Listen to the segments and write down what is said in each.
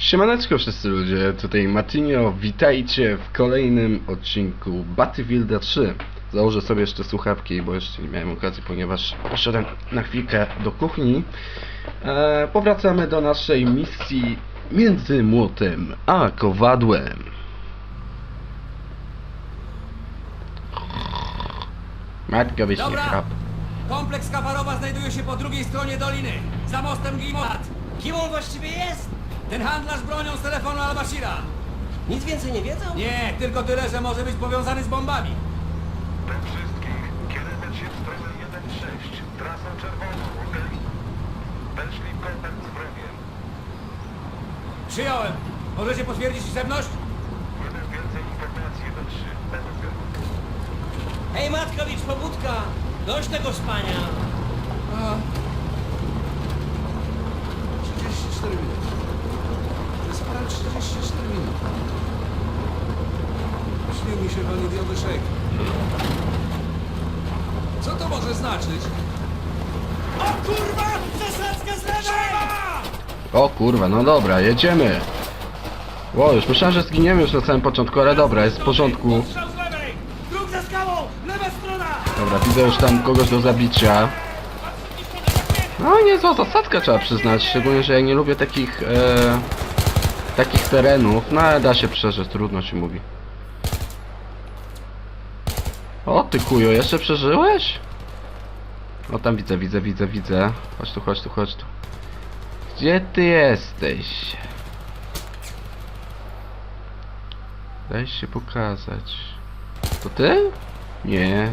Siemaneczko wszyscy ludzie, tutaj Martinio, witajcie w kolejnym odcinku Battlefielda 3 Założę sobie jeszcze słuchawki, bo jeszcze nie miałem okazji, ponieważ poszedłem na chwilkę do kuchni. E, Powracamy do naszej misji między młotem a kowadłem. Matka byś nie chrap Kompleks Kawarowa znajduje się po drugiej stronie doliny, za mostem Gimonat. Kim on właściwie jest? Ten handlarz bronią z telefonu Al-Bashira. Nic więcej nie wiedzą? Nie, tylko tyle, że może być powiązany z bombami. Dla wszystkich, kierować się w stronę 1-6, trasą czerwoną, okej? Weszli w kontakt z wrogiem. Przyjąłem. Możecie potwierdzić liczebność? Mamy więcej informacji 1-3, bez odbioru. Hej Matkowicz, pobudka! Dość tego spania! 34 minuty. Ponad 34 minuty. Śnił mi się waniliowy szejk. Co to może znaczyć? O kurwa! Zasadzka z lewej! O kurwa, no dobra, jedziemy Ło, już myślałem, że zginiemy już na samym początku, ale dobra, jest w porządku Strzał z lewej! Druk za skałą! Lewa strona! Dobra, widzę już tam kogoś do zabicia. No niezła zasadka trzeba przyznać, szczególnie, że ja nie lubię takich e, takich terenów, no ale da się przeżyć, trudno się mówi. O ty kujo, jeszcze przeżyłeś? O tam widzę, widzę, widzę, widzę. Chodź tu, chodź tu, chodź tu. Gdzie ty jesteś? Daj się pokazać. To ty? Nie.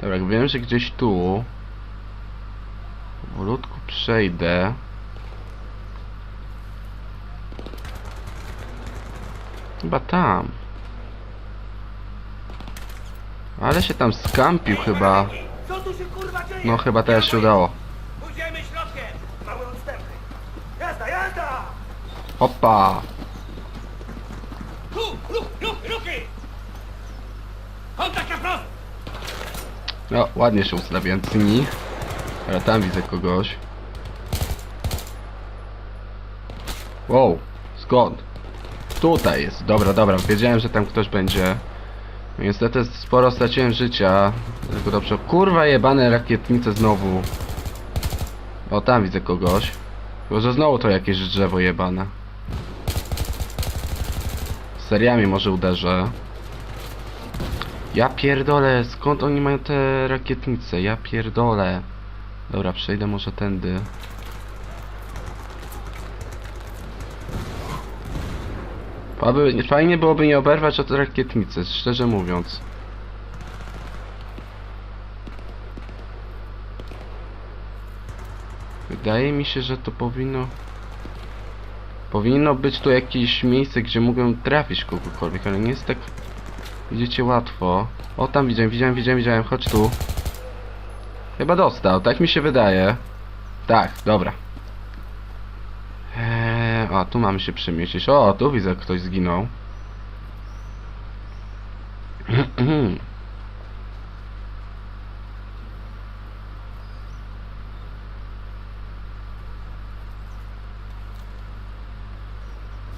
Dobra, wiem, że gdzieś tu powolutku przejdę. Chyba tam. Ale się tam skampił chyba. Co tu się kurwa dzieje? No chyba teraz się udało. Pójdziemy środkiem! Mały odstępy! Jazda, jazda! Opa! Tu! Ruch, ruch, ruchy! Kontakt na wprost! No, ładnie się ustawiłem, cyni. Ale tam widzę kogoś. Wow, skąd? Tutaj jest. Dobra, dobra, wiedziałem, że tam ktoś będzie. Niestety sporo straciłem życia. Tylko dobrze. Kurwa jebane rakietnice znowu. O, tam widzę kogoś. Tylko, że znowu to jakieś drzewo jebane. Seriami może uderzę. Ja pierdolę, skąd oni mają te rakietnice? Ja pierdolę. Dobra, przejdę może tędy. Aby, fajnie byłoby nie oberwać od rakietnicy, szczerze mówiąc. Wydaje mi się, że to powinno... Powinno być tu jakieś miejsce, gdzie mogę trafić kogokolwiek, ale nie jest tak... Widzicie łatwo. O, tam widziałem, widziałem, widziałem, widziałem. Chodź tu. Chyba dostał, tak mi się wydaje. Tak, dobra. A, tu mamy się przemieścić. O, tu widzę, ktoś zginął.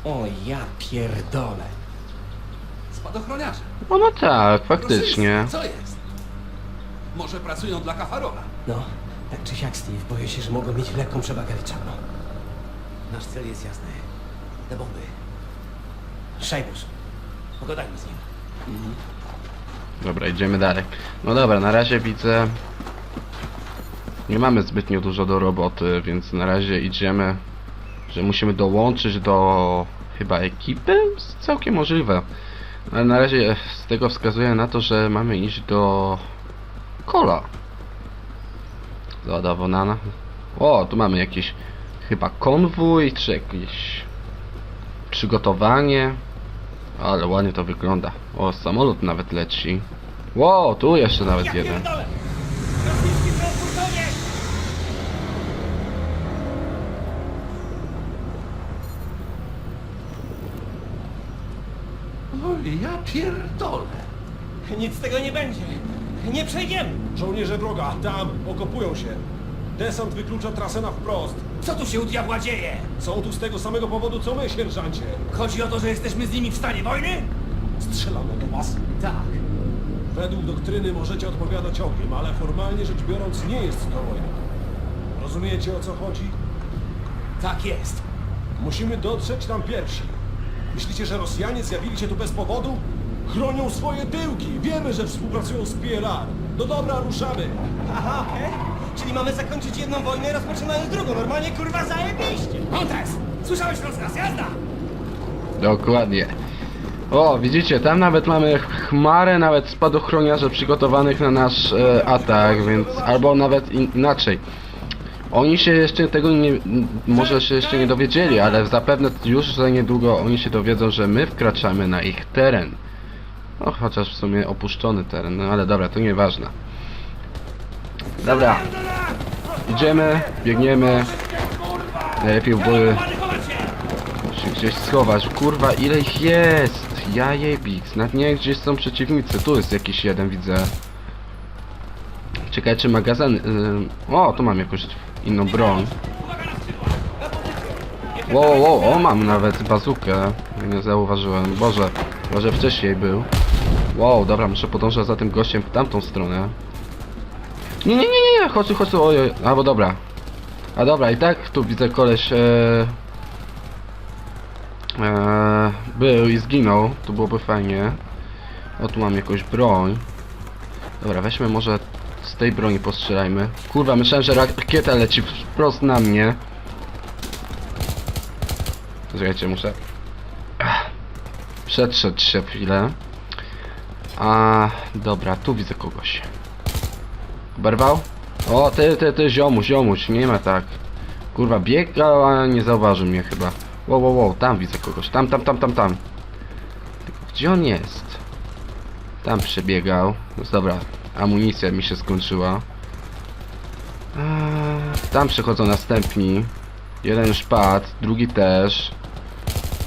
O ja pierdolę! Spadochroniarze. O, no tak, faktycznie. Co jest? Może pracują dla Kafarowa? No, tak czy siak Steve, boję się, że mogą mieć lekką przewagę liczebną. Nasz cel jest jasny. Te bomby. Szajbusz. Pogadajmy z nim. Dobra, idziemy dalej. No dobra, na razie widzę... Nie mamy zbytnio dużo do roboty, więc na razie idziemy... Że musimy dołączyć do... Chyba ekipy? Całkiem możliwe. Ale na razie z tego wskazuje na to, że mamy iść do... Kola. Załadowana. O, tu mamy jakiś... Chyba konwój, czy jakieś... Przygotowanie. Ale ładnie to wygląda. O, samolot nawet leci. Wow, tu jeszcze nawet jeden. Oj, ja pierdolę. Nic z tego nie będzie. Nie przejdziemy. Żołnierze droga, tam, okopują się. Desant wyklucza trasę na wprost. Co tu się u diabła dzieje? Są tu z tego samego powodu co my, sierżancie. Chodzi o to, że jesteśmy z nimi w stanie wojny? Strzelano do was. Tak. Według doktryny możecie odpowiadać ogniem, ale formalnie rzecz biorąc nie jest to wojna. Rozumiecie o co chodzi? Tak jest. Musimy dotrzeć tam pierwsi. Myślicie, że Rosjanie zjawili się tu bez powodu? Chronią swoje tyłki. Wiemy, że współpracują z PLR. No dobra, ruszamy. Aha, okej. Czyli mamy zakończyć jedną wojnę, rozpoczynając drugą. Normalnie, kurwa, zajebiście. Montes! Słyszałeś rozkaz, jazda! Dokładnie. O, widzicie, tam nawet mamy chmarę nawet spadochroniarzy przygotowanych na nasz e, atak, więc albo nawet in, inaczej. Oni się jeszcze tego nie, może się jeszcze nie dowiedzieli, ale zapewne już za niedługo oni się dowiedzą, że my wkraczamy na ich teren. No, chociaż w sumie opuszczony teren, no ale dobra, to nieważne. Dobra, idziemy, biegniemy. Najlepiej były się gdzieś schować. Kurwa, ile ich jest? Ja jebic. Nawet nie gdzieś są przeciwnicy. Tu jest jakiś jeden, widzę. Czekaj, czy magazyn... O, tu mam jakąś inną broń. Wow, wow, o, mam nawet bazukę. Nie zauważyłem. Boże, może wcześniej był. Wow, dobra, muszę podążać za tym gościem w tamtą stronę. Nie, nie, nie, nie, chodź chodź tu, ojej. A, bo dobra. A dobra, i tak tu widzę koleś... E... Eee, był i zginął, to byłoby fajnie. O, tu mam jakąś broń. Dobra, weźmy może z tej broni postrzelajmy. Kurwa, myślałem, że rakieta leci wprost na mnie. Czekajcie, muszę... Przetrzeć się chwilę. A, dobra, tu widzę kogoś. Oberwał? O, ty, ty, ty, ziomuś, ziomuś, nie ma tak. Kurwa, biegał, a nie zauważył mnie chyba. Wow, wow, wow, tam widzę kogoś. Tam, tam, tam, tam, tam. Tylko gdzie on jest? Tam przebiegał. No dobra, amunicja mi się skończyła. Tam przychodzą następni. Jeden już padł, drugi też.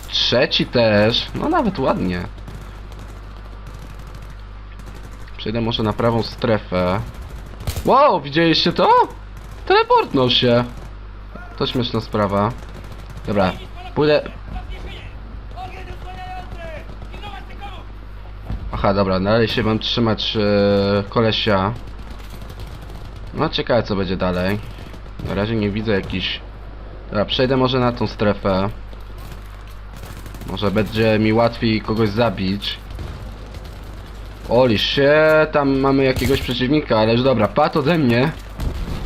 Trzeci też. No nawet ładnie. Przejdę może na prawą strefę. Wow, widzieliście to? Teleportnął się. To śmieszna sprawa. Dobra, pójdę... Aha, dobra, dalej się mam trzymać e, kolesia. No ciekawe co będzie dalej. Na razie nie widzę jakiś... Dobra, przejdę może na tą strefę. Może będzie mi łatwiej kogoś zabić. Oli się, tam mamy jakiegoś przeciwnika, ale już dobra, padł ode mnie.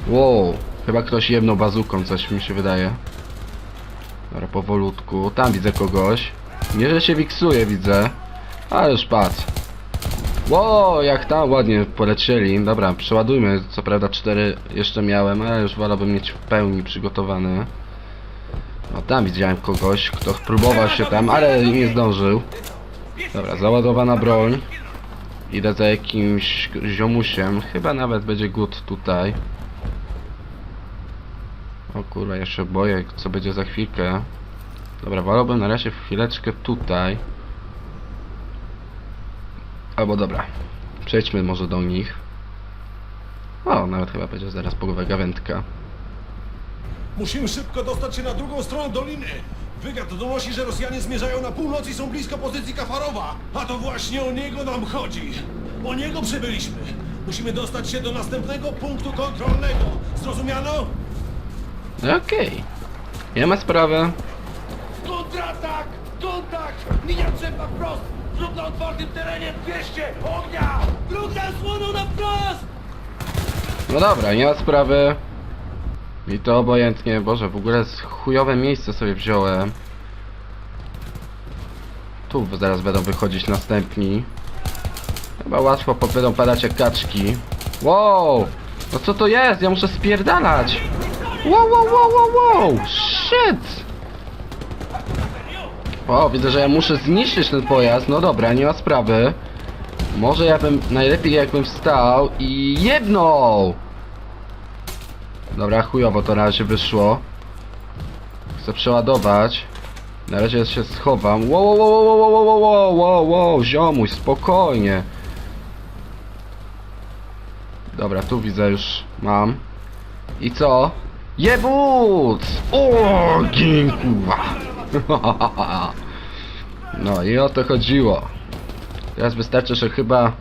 Wow, chyba ktoś jedną bazuką, coś mi się wydaje. Dobra, powolutku. Tam widzę kogoś. Nie, że się wiksuje, widzę. Ale już padł. Wow, jak tam ładnie polecieli. Dobra, przeładujmy. Co prawda cztery jeszcze miałem, ale już wolałbym mieć w pełni przygotowany. No tam widziałem kogoś, kto próbował się tam, ale nie zdążył. Dobra, załadowana broń. Idę za jakimś ziomusiem. Chyba nawet będzie good tutaj. O kurwa, się boję, co będzie za chwilkę. Dobra, wolałbym na razie chwileczkę tutaj. Albo dobra, przejdźmy może do nich. O, nawet chyba będzie zaraz połowa gawędka. Musimy szybko dostać się na drugą stronę doliny. Wywiad donosi, że Rosjanie zmierzają na północ i są blisko pozycji Kafarowa. A to właśnie o niego nam chodzi. O niego przybyliśmy. Musimy dostać się do następnego punktu kontrolnego. Zrozumiano? Okej. Nie ma sprawy. Kontratak! Kontakt! Linia drzewna wprost! Zrób na otwartym terenie 200! Ognia! Druga słoną na wprost! No dobra, nie ma sprawy. I to obojętnie, boże, w ogóle chujowe miejsce sobie wziąłem. Tu zaraz będą wychodzić następni. Chyba łatwo będą padać jak kaczki. Wow! No co to jest? Ja muszę spierdalać! Wow, wow, wow, wow, wow! Shit! O, widzę, że ja muszę zniszczyć ten pojazd. No dobra, nie ma sprawy. Może ja bym, najlepiej jakbym wstał i jedną! Dobra, chujowo to na razie wyszło. Chcę przeładować. Na razie się schowam. Wow, wow, wow, wow, wow, wow, wow, wow, ziomuś, spokojnie. Dobra, tu widzę już, mam. I co? Jebut! O, gin, kurwa. No i o to chodziło. Teraz wystarczy, że chyba...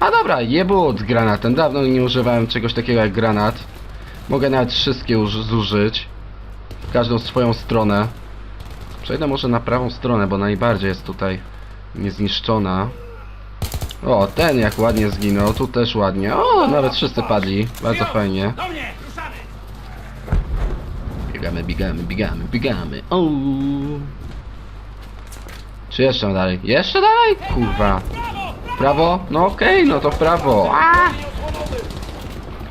A dobra, jebut granatem. Dawno nie używałem czegoś takiego jak granat. Mogę nawet wszystkie uż- zużyć. W każdą swoją stronę. Przejdę może na prawą stronę, bo najbardziej jest tutaj niezniszczona. O, ten jak ładnie zginął, tu też ładnie. O, nawet wszyscy padli. Bardzo fajnie. Biegamy, biegamy, biegamy, biegamy. O. Czy jeszcze dalej? Jeszcze dalej? Kurwa. Prawo? No okej, no to prawo. A!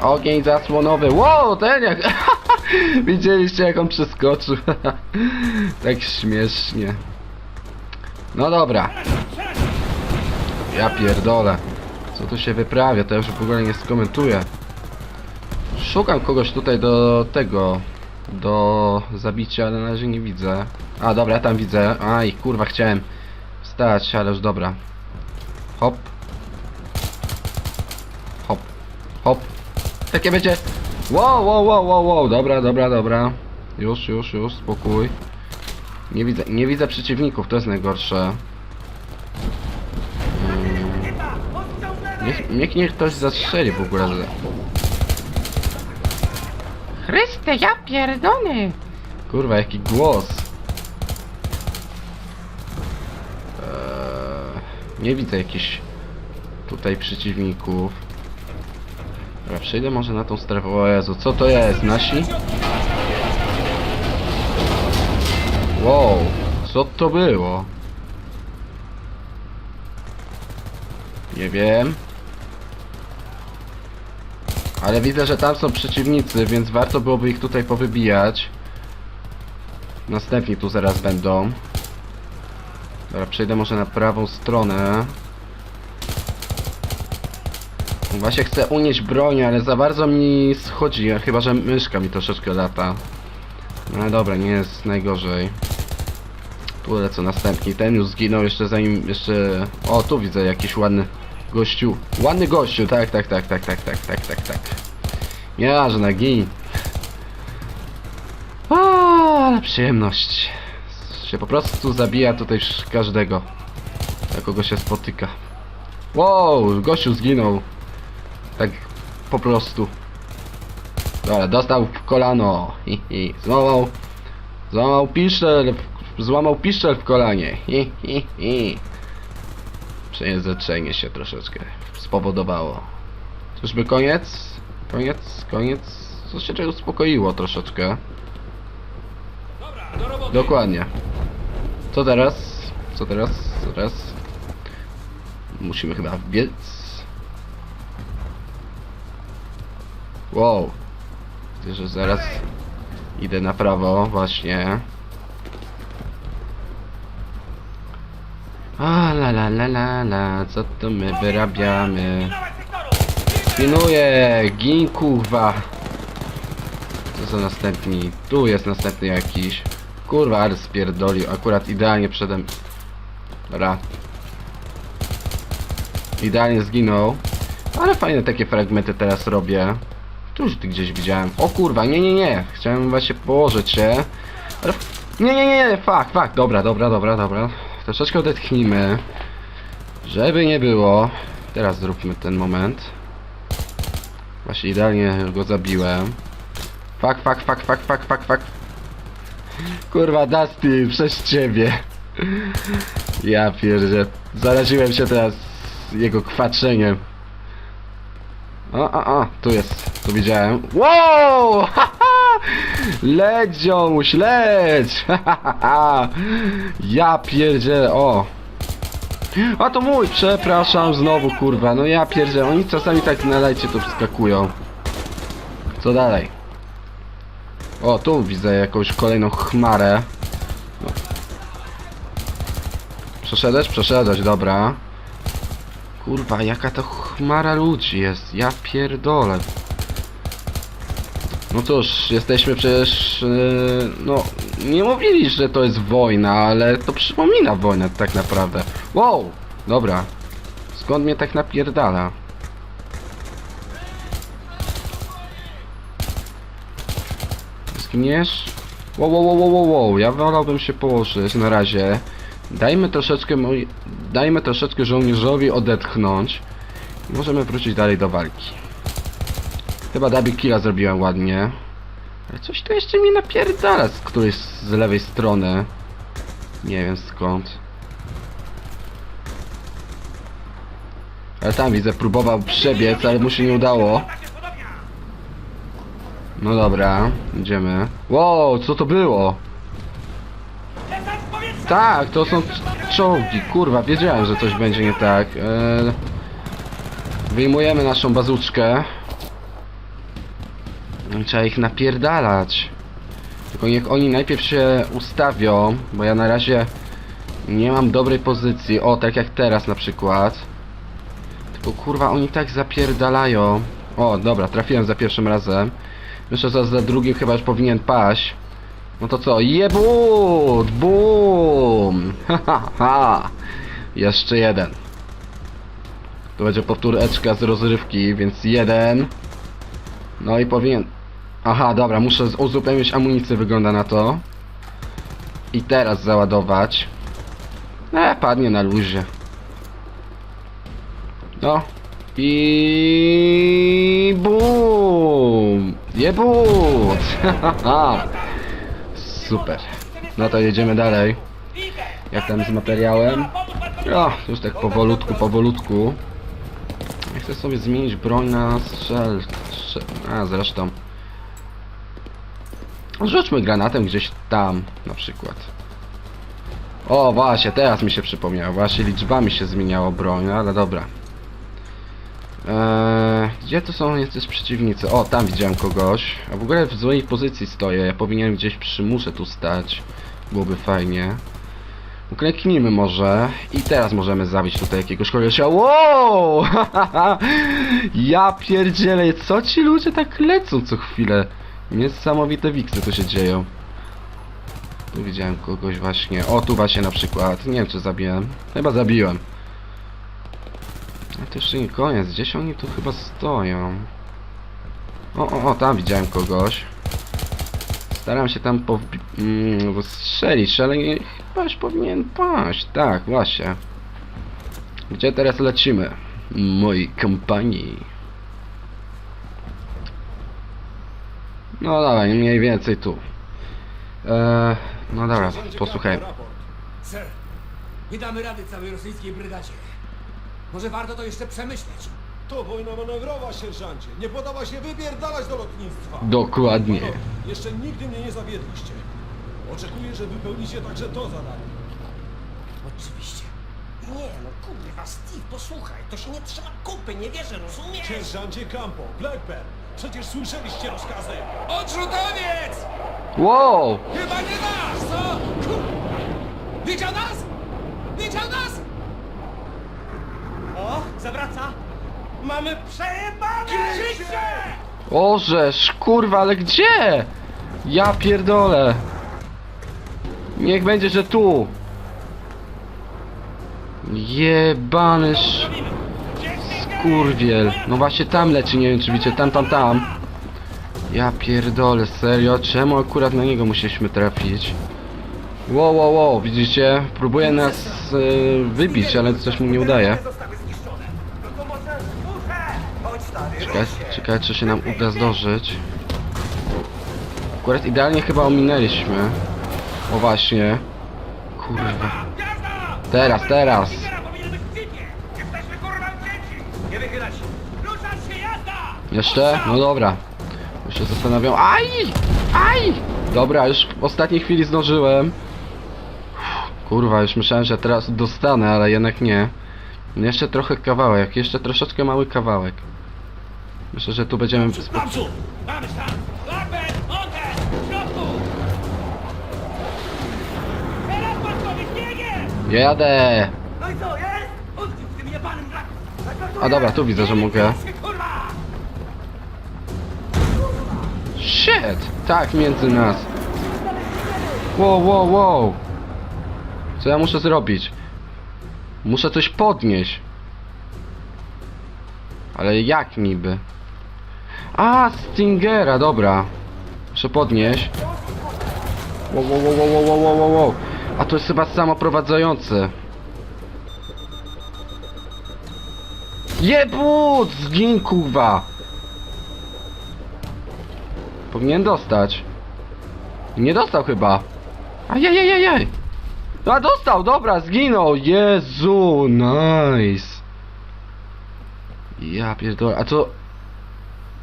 Ogień zasłonowy. Wow, ten jak... Widzieliście jak on przeskoczył. tak śmiesznie. No dobra. Ja pierdolę. Co tu się wyprawia? To ja już w ogóle nie skomentuję. Szukam kogoś tutaj do tego. Do zabicia, ale na razie nie widzę. A dobra, tam widzę. Aj, kurwa, chciałem wstać, ale już dobra. Hop. Hop. Takie będzie. Wow, wow, wow, wow, wow. Dobra, dobra, dobra. Już, już, już, spokój. Nie widzę, nie widzę przeciwników, to jest najgorsze. Niech, niech, niech ktoś zastrzeli w ogóle, że... Chryste, ja pierdolę! Kurwa, jaki głos. Eee, nie widzę jakichś tutaj przeciwników. Dobra, przejdę może na tą strefę. O Jezu, co to jest? Nasi? Wow, co to było? Nie wiem. Ale widzę, że tam są przeciwnicy, więc warto byłoby ich tutaj powybijać. Następni tu zaraz będą. Dobra, przejdę może na prawą stronę. Właśnie chcę unieść broń, ale za bardzo mi schodzi, chyba że myszka mi troszeczkę lata. No dobra, nie jest najgorzej. Tu lecą następni. Ten już zginął jeszcze zanim jeszcze... O, tu widzę jakiś ładny gościu. Ładny gościu, tak, tak, tak, tak, tak, tak, tak, tak, tak. Ja, że na gin. O, ale przyjemność. Się po prostu zabija tutaj każdego. Na kogo się spotyka. Wow, gościu zginął. Tak po prostu. Dobra, dostał w kolano. Hi, hi. Złamał. Złamał piszczel. w- Złamał piszczel w kolanie. Hi, hi, hi. Przejęzyczenie się troszeczkę spowodowało. Czyżby koniec? Koniec, koniec. Co się czegoś uspokoiło troszeczkę. Dobra, do roboty! Dokładnie. Co teraz? Co teraz? Co teraz? Musimy chyba biec. Wow. Widzę, że zaraz idę na prawo, właśnie. A la la la la la, co to my wyrabiamy? Pilnuję, gin kurwa. Co są następni? Tu jest następny jakiś. Kurwa, ale spierdolił. Akurat idealnie przede Dobra. Idealnie zginął. Ale fajne takie fragmenty teraz robię. Tu już ty gdzieś widziałem. O kurwa, nie, nie, nie. Chciałem właśnie położyć się. Ale... Nie, nie, nie, nie, fuck, fuck. Dobra, dobra, dobra, dobra. Troszeczkę odetchnijmy. Żeby nie było. Teraz zróbmy ten moment. Właśnie idealnie go zabiłem. Fuck, fuck, fuck, fuck, fuck, fuck, fuck. Kurwa, Dusty, przez ciebie. Ja pierdzie. Zaraziłem się teraz jego kwaczeniem. O, o, o, tu jest, tu widziałem. Wow! ha, ha! Leć, ziomuś, leć! Ha, ha, ha! Ja pierdzie, o! A to mój, przepraszam znowu kurwa, no ja pierdzę, oni czasami tak na lajcie tu wskakują. Co dalej? O, tu widzę jakąś kolejną chmarę. No. Przeszedłeś? Przeszedłeś, dobra. Kurwa, jaka to chmara ludzi jest, ja pierdolę. No cóż, jesteśmy przecież, yy, no, nie mówili, że to jest wojna, ale to przypomina wojnę tak naprawdę. Wow, dobra. Skąd mnie tak napierdala? Znikniesz? Wow, wow, wow, wow, wow, wow, ja wolałbym się położyć na razie. Dajmy troszeczkę moi... Dajmy troszeczkę żołnierzowi odetchnąć. I możemy wrócić dalej do walki. Chyba double killa zrobiłem ładnie. Ale coś tu jeszcze mi napierdala z którejś z lewej strony. Nie wiem skąd. Ale tam widzę, próbował przebiec, ale mu się nie udało. No dobra, idziemy. Wow, co to było? Tak, to są czołgi, kurwa, wiedziałem, że coś będzie nie tak. Eee, wyjmujemy naszą bazuczkę. Trzeba ich napierdalać. Tylko niech oni najpierw się ustawią, bo ja na razie nie mam dobrej pozycji. O, tak jak teraz na przykład. Tylko kurwa, oni tak zapierdalają. O, dobra, trafiłem za pierwszym razem. Myślę, że za drugim chyba już powinien paść. No to co? Jebut! Boom! Ha, ha, ha! Jeszcze jeden. To będzie powtóreczka z rozrywki, więc jeden. No i powinien... Aha, dobra, muszę uzupełnić amunicję, wygląda na to. I teraz załadować. E, padnie na luzie. No. I boom! Jebut! Super. No to jedziemy dalej. Jak tam z materiałem? O, już tak powolutku, powolutku. Ja chcę sobie zmienić broń na strzel... strzel... A, zresztą. Rzućmy granatem gdzieś tam, na przykład. O, właśnie, teraz mi się przypomniało. Właśnie liczbami się zmieniało broń, no ale dobra. Eee, gdzie to są jacyś przeciwnicy? O, tam widziałem kogoś. A w ogóle w złej pozycji stoję. Ja powinienem gdzieś przy muszę tu stać. Byłoby fajnie. Uklęknijmy może. I teraz możemy zabić tutaj jakiegoś kolesia. Wow! ja pierdzielę, co ci ludzie tak lecą co chwilę? Niesamowite wiksy tu się dzieją. Tu widziałem kogoś właśnie. O, tu właśnie na przykład. Nie wiem czy zabiłem. Chyba zabiłem. To jeszcze nie koniec. Gdzieś oni tu chyba stoją. O, o, o, tam widziałem kogoś. Staram się tam powbi- mm, strzelić, ale nie, chyba już powinien paść. Tak, właśnie. Gdzie teraz lecimy? Mojej kompanii. No dawaj, mniej więcej tu. Eee, no dobra, posłuchaj. Sir, nie damy rady całej rosyjskiej brygadzie. Może warto to jeszcze przemyśleć. To wojna manewrowa, sierżancie. Nie podoba się wypierdalać do lotnictwa. Dokładnie. Panowie, Jeszcze nigdy mnie nie zawiedliście. Oczekuję, że wypełnicie także to zadanie. Oczywiście. Nie, no kurwa, Steve, posłuchaj, to się nie trzyma kupy, nie wierzę, rozumiesz? Sierżancie Campo, Blackburn, przecież słyszeliście rozkazy. Odrzutowiec! Wow! Chyba nie nasz, co? Widział nas? Widział nas? Zawraca! Mamy przejebane! Krzyczcie! Orzesz, kurwa, ale gdzie? Ja pierdolę. Niech będzie, że tu. Jebany sz... Skurwiel. No właśnie tam leci, nie wiem czy widzicie, tam, tam, tam. Ja pierdolę, serio? Czemu akurat na niego musieliśmy trafić? Wow, wow, wow, widzicie? Próbuje nas e, wybić, ale coś mu nie udaje. Zostały zniszczone. No to może muszę! Chodź, stary, Czekaj, czekaj, czy się nam uda zdążyć. Akurat idealnie chyba ominęliśmy. O właśnie. Kurwa. Teraz, teraz. Jeszcze? No dobra. Już się zastanawiam. Aj! Aj! Dobra, już w ostatniej chwili zdążyłem. Kurwa, już myślałem, że teraz dostanę, ale jednak nie. Jeszcze trochę kawałek, jeszcze troszeczkę mały kawałek. Myślę, że tu będziemy... Naprzód! Mamy tam! Lampet! Ogień! W środku! Teraz patrzowi, biegiem! Jadę! No i co, jest? Tym jebanym braku! A dobra, tu widzę, że mogę. Shit! Tak, między nas. Wow, wow, wow. Co ja muszę zrobić? Muszę coś podnieść. Ale jak niby? A, Stingera, dobra. Muszę podnieść. Wow, wow, wow, wow, wow, wow, wow. A to jest chyba samoprowadzący. Jebut! Zgin, kurwa! Powinien dostać. Nie dostał chyba. Ajajajajaj! A dostał, dobra, zginął! Jezu, nice! Ja pierdolę, a to...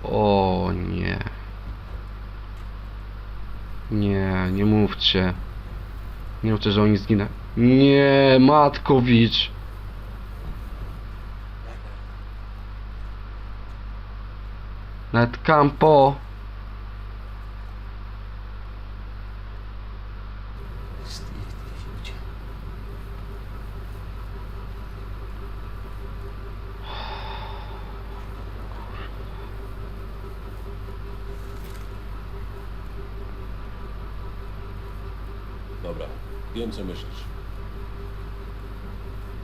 O nie. Nie, nie mówcie. Nie mówcie, że oni zginę. Nie, Matkowicz. Nawet Campo. Steve, gdzieś uciekł. Dobra, wiem co myślisz.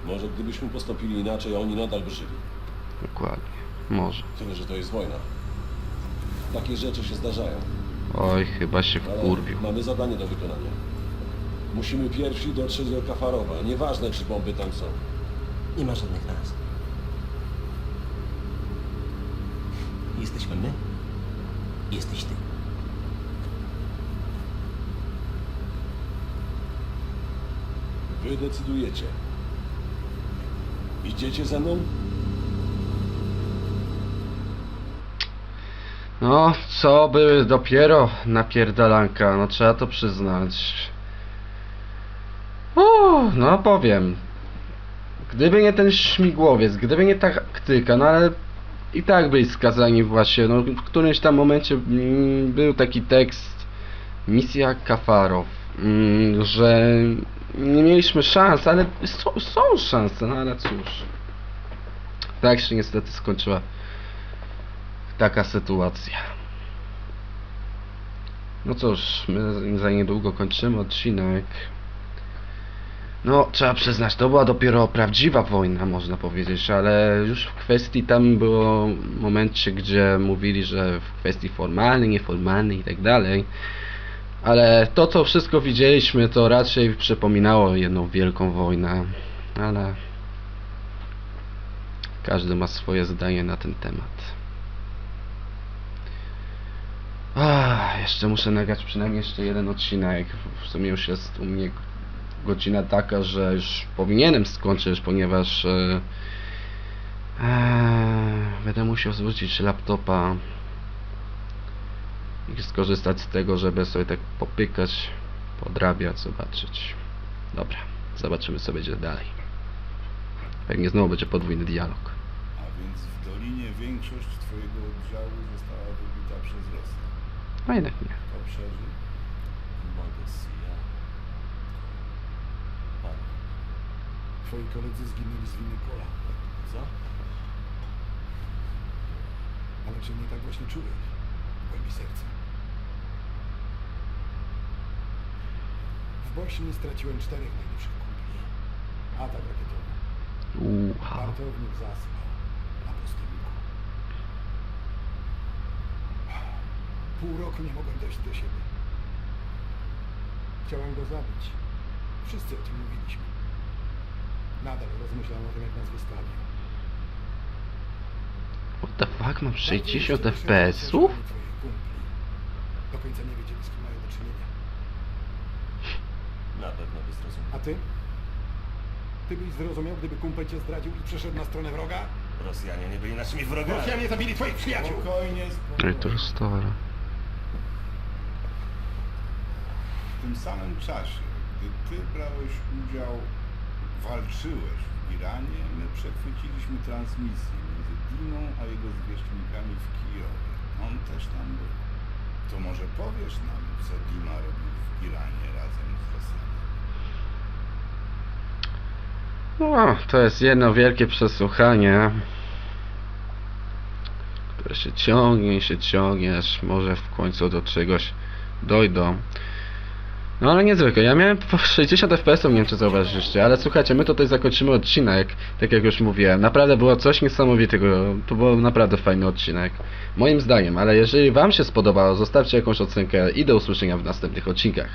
Może gdybyśmy postąpili inaczej, oni nadal by żyli. Dokładnie. Może. Tyle, że to jest wojna. Takie rzeczy się zdarzają. Oj, chyba się Ale wkurwił. mamy zadanie do wykonania. Musimy pierwsi dotrzeć do Kafarowa. Nieważne, czy bomby tam są. Nie ma żadnych nas. Jesteśmy my. Jesteś ty. Wy decydujecie. Idziecie ze mną? No, co by dopiero napierdalanka, no trzeba to przyznać. Uuu, no powiem. Gdyby nie ten śmigłowiec, gdyby nie ta taktyka, no ale i tak byli skazani właśnie, no w którymś tam momencie mm, był taki tekst misja Kafarow, mm, że nie mieliśmy szans, ale są, są szanse, no ale cóż. Tak się niestety skończyła taka sytuacja. No cóż, my za niedługo kończymy odcinek. No, trzeba przyznać, to była dopiero prawdziwa wojna, można powiedzieć, ale już w kwestii tam było momencie, gdzie mówili, że w kwestii formalnej, nieformalnej i tak dalej. Ale to, co wszystko widzieliśmy, to raczej przypominało jedną wielką wojnę. Ale każdy ma swoje zdanie na ten temat. Ach, jeszcze muszę nagrać przynajmniej jeszcze jeden odcinek. W sumie już jest u mnie godzina taka, że już powinienem skończyć, ponieważ e, e, będę musiał zwrócić laptopa i skorzystać z tego, żeby sobie tak popykać, podrabiać, zobaczyć. Dobra, zobaczymy co będzie dalej. Pewnie znowu będzie podwójny dialog. A więc w Dolinie większość twojego oddziału została wybita przez Rosję. A jednak nie. Obszerzy? Modesia. Pan. Twoi koledzy zginęli z winy kola. Co? Ale czy nie tak właśnie czułeś? W głębi serca. W Bośni straciłem czterech najlepszych kumpli. Atak rakietowy. Uha. Wartownik zaspał na postoliku. Pół roku nie mogłem dojść do siebie. Chciałem go zabić. Wszyscy o tym mówiliśmy. Nadal rozmyślam o tym, jak nas wystawił. What the fuck, mam Bardzo 60 jeszcze słyszałem FPS-ów? Do końca nie wiedzieli, z kim mają do czynienia. Na pewno by zrozumiał. A ty? Ty byś zrozumiał, gdyby kumpel cię zdradził i przeszedł na stronę wroga? Rosjanie nie byli naszymi wrogami. Rosjanie zabili twoich przyjaciół! Spokojnie, i to już. W tym samym czasie, gdy ty brałeś udział, walczyłeś w Iranie, my przechwyciliśmy transmisję między Diną a jego zwierzchnikami w Kijowie. On też tam był. To może powiesz nam, co Dima robił w Iranie razem z Rosjanami? No, to jest jedno wielkie przesłuchanie, które się ciągnie i się ciągnie, aż może w końcu do czegoś dojdą. No ale niezwykle, ja miałem po 60 fps, nie wiem czy zauważyliście, ale słuchajcie, my tutaj zakończymy odcinek, tak jak już mówiłem, naprawdę było coś niesamowitego, to był naprawdę fajny odcinek, moim zdaniem, ale jeżeli wam się spodobało, zostawcie jakąś ocenkę i do usłyszenia w następnych odcinkach.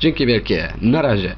Dzięki wielkie, na razie.